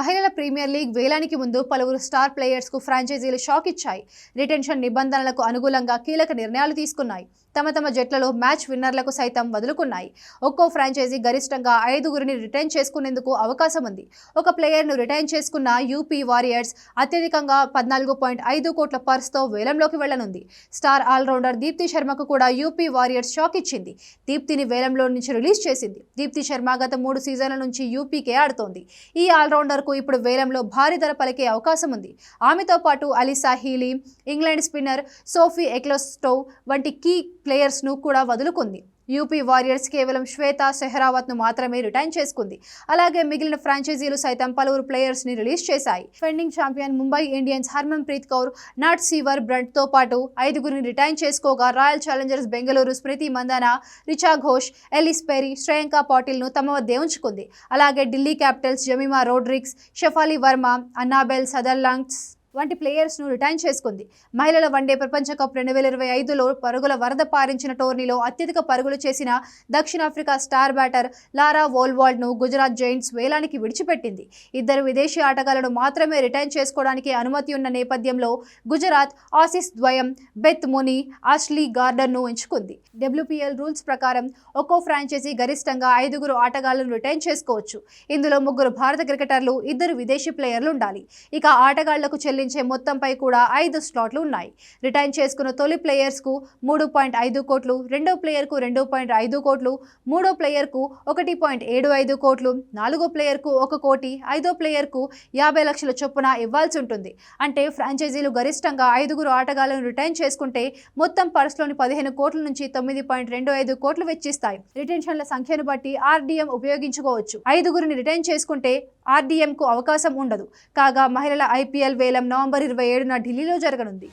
మహిళల premier league వేలానికి ముందు పలువురు స్టార్ ప్లేయర్స్కు ఫ్రాంచైజీలు షాక్ ఇచ్చాయి. రిటెన్షన్ నిబంధనలకు అనుగుణంగా కీలక నిర్ణయాలు తీసుకున్నాయి. తమ తమ జట్లలో మ్యాచ్ విన్నర్లకు సైతం వదులుకున్నాయి. ఒక్కో ఫ్రాంచైజీ గరిష్టంగా ఐదుగురిని రిటైన్ చేసుకునేందుకు అవకాశం ఉంది. ఒక ప్లేయర్ను రిటైన్ చేసుకున్న యూపీ వారియర్స్ అత్యధికంగా పద్నాలుగు పాయింట్ ఐదు కోట్ల పర్స్తో వేలంలోకి వెళ్ళనుంది. స్టార్ ఆల్రౌండర్ దీప్తి శర్మకు కూడా యూపీ వారియర్స్ షాక్ ఇచ్చింది. దీప్తిని వేలంలో నుంచి రిలీజ్ చేసింది. దీప్తి శర్మ గత మూడు సీజన్ల నుంచి యూపీకే ఆడుతోంది. ఈ ఆల్రౌండర్కు ఇప్పుడు వేలంలో భారీ ధర పలికే అవకాశం ఉంది. ఆమెతో పాటు Alyssa Healy England spinner Sophie Ecclestone వంటి కీ ప్లేయర్స్ను కూడా వదులుకుంది. యూపీ వారియర్స్ కేవలం శ్వేత సెహ్రావత్ను మాత్రమే రిటైన్ చేసుకుంది. అలాగే మిగిలిన ఫ్రాంచైజీలు సైతం పలువురు ప్లేయర్స్ని రిలీజ్ చేశాయి. Defending champion Mumbai Indians Harmanpreet Kaur Nat Sciver బ్రంట్తో పాటు ఐదుగురిని retain చేసుకోగా Royal Challengers Bengaluru Smriti Mandhana Richa Ghosh Ellyse Perry Shreyanka పాటిల్ను తమ వద్దే ఉంచుకుంది. అలాగే Delhi Capitals Jemimah Rodrigues Shafali Verma Annabel Sutherlands వంటి ప్లేయర్స్ను రిటైన్ చేసుకుంది. మహిళల వన్డే ప్రపంచ కప్ రెండు వేల ఇరవై ఐదులో పరుగుల వరద పారించిన టోర్నీలో అత్యధిక పరుగులు చేసిన దక్షిణాఫ్రికా స్టార్ బ్యాటర్ లారా వోల్వాల్డ్ను గుజరాత్ జైంట్స్ వేలానికి విడిచిపెట్టింది. ఇద్దరు విదేశీ ఆటగాళ్ళను మాత్రమే రిటైన్ చేసుకోవడానికి అనుమతి ఉన్న నేపథ్యంలో గుజరాత్ ఆసిస్ ద్వయం బెత్ ముని ఆష్లీ గార్డన్ను ఎంచుకుంది. డబ్ల్యూపీఎల్ రూల్స్ ప్రకారం ఒక్కో ఫ్రాంచైజీ గరిష్టంగా ఐదుగురు ఆటగాళ్ళను రిటైన్ చేసుకోవచ్చు. ఇందులో ముగ్గురు భారత క్రికెటర్లు ఇద్దరు విదేశీ ప్లేయర్లు ఉండాలి. ఇక ఆటగాళ్ళకు చెల్లించే మొత్తంపై కూడా ఐదు స్లాట్లు ఉన్నాయి. రిటైన్ చేసుకున్న తొలి ప్లేయర్స్కు మూడు పాయింట్ ఐదు కోట్లు రెండో ప్లేయర్కు రెండు పాయింట్ ఐదు కోట్లు మూడో ప్లేయర్కు ఒకటి పాయింట్ ఏడు ఐదు కోట్లు నాలుగో ప్లేయర్కు ఒక కోటి ఐదో ప్లేయర్కు యాభై లక్షల చొప్పున ఇవ్వాల్సి ఉంటుంది. అంటే ఫ్రాంచైజీలు గరిష్టంగా ఐదుగురు ఆటగాళ్ళను రిటైన్ చేసుకుంటే మొత్తం పర్స్లోని పదిహేను కోట్ల నుంచి తొమ్మిది పాయింట్ రెండు ఐదు కోట్లు వెచ్చిస్తాయి. రిటెన్షన్ల సంఖ్యను బట్టి ఆర్డీఎం ఉపయోగించుకోవచ్చు. ఐదుగురిని రిటైన్ చేసుకుంటే ఆర్డీఎంకు అవకాశం ఉండదు. కాగా మహిళల ఐపీఎల్ వేలం నవంబర్ ఇరవై ఏడున ఢిల్లీలో జరగనుంది.